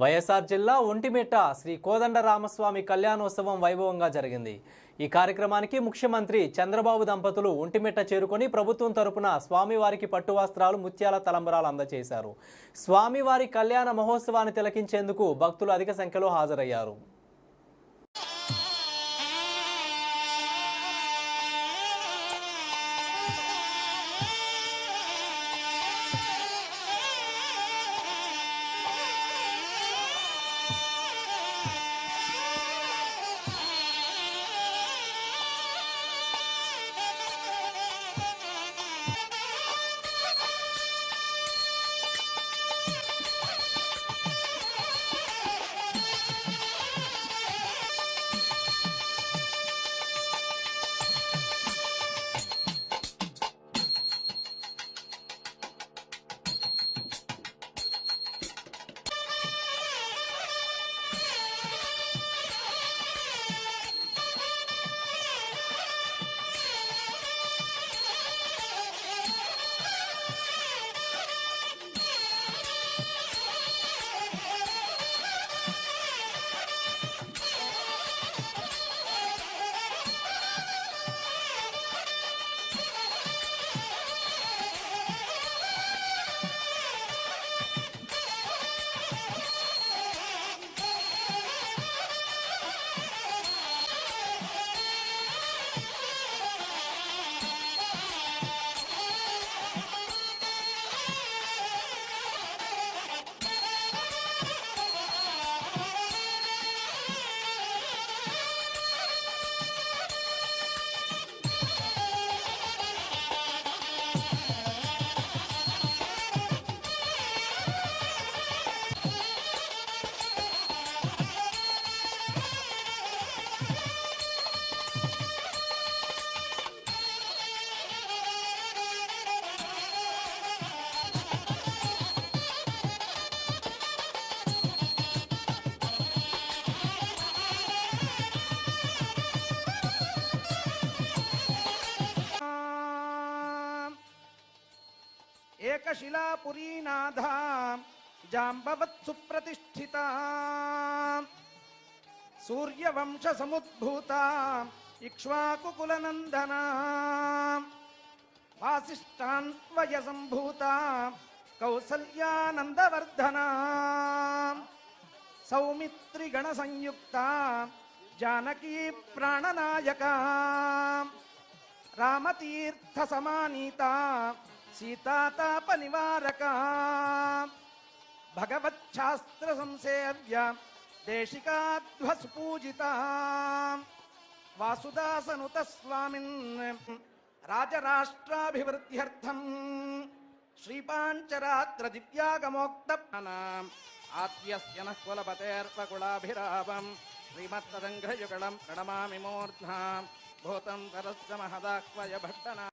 వైఎస్ఆర్ జిల్లా ఒంటిమిట్ట శ్రీ కోదండరామస్వామి కళ్యాణోత్సవం వైభవంగా జరిగింది. ఈ కార్యక్రమానికి ముఖ్యమంత్రి చంద్రబాబు దంపతులు ఒంటిమిట్ట చేరుకొని ప్రభుత్వం తరపున స్వామివారికి పట్టు వస్త్రాలు ముత్యాల తలంబరాలు అందజేశారు. స్వామివారి కళ్యాణ మహోత్సవాన్ని తిలకించేందుకు భక్తులు అధిక సంఖ్యలో హాజరయ్యారు. एकशिलापुरीनाधा जाम्बवत्सुप्रतिष्ठिता सूर्यवंशसमुद्भूता इक्ष्वाकुकुलनन्दना वासिष्ठान्वयसम्भूता कौसल्यानन्दवर्धना सौमित्रिगणसंयुक्ता जानकी प्राणनायका रामतीर्थसमानीता सीतातापनिवारकः भगवच्छास्त्रसंसेव्य देशिकाध्वसुपूजितः। वासुदासनुतः स्वामिन् राजराष्ट्राभिवृद्ध्यर्थम् श्रीपाञ्चरात्रदिव्यागमोक्तप्राणाम् आत्यस्य नः कुलपतेऽर्पकुलाभिरावम् श्रीमत्तदङ्घ्रयुगलम् प्रणमामि मूर्ध्नाम् भूतम् परस्य महदाक्वय भट्टना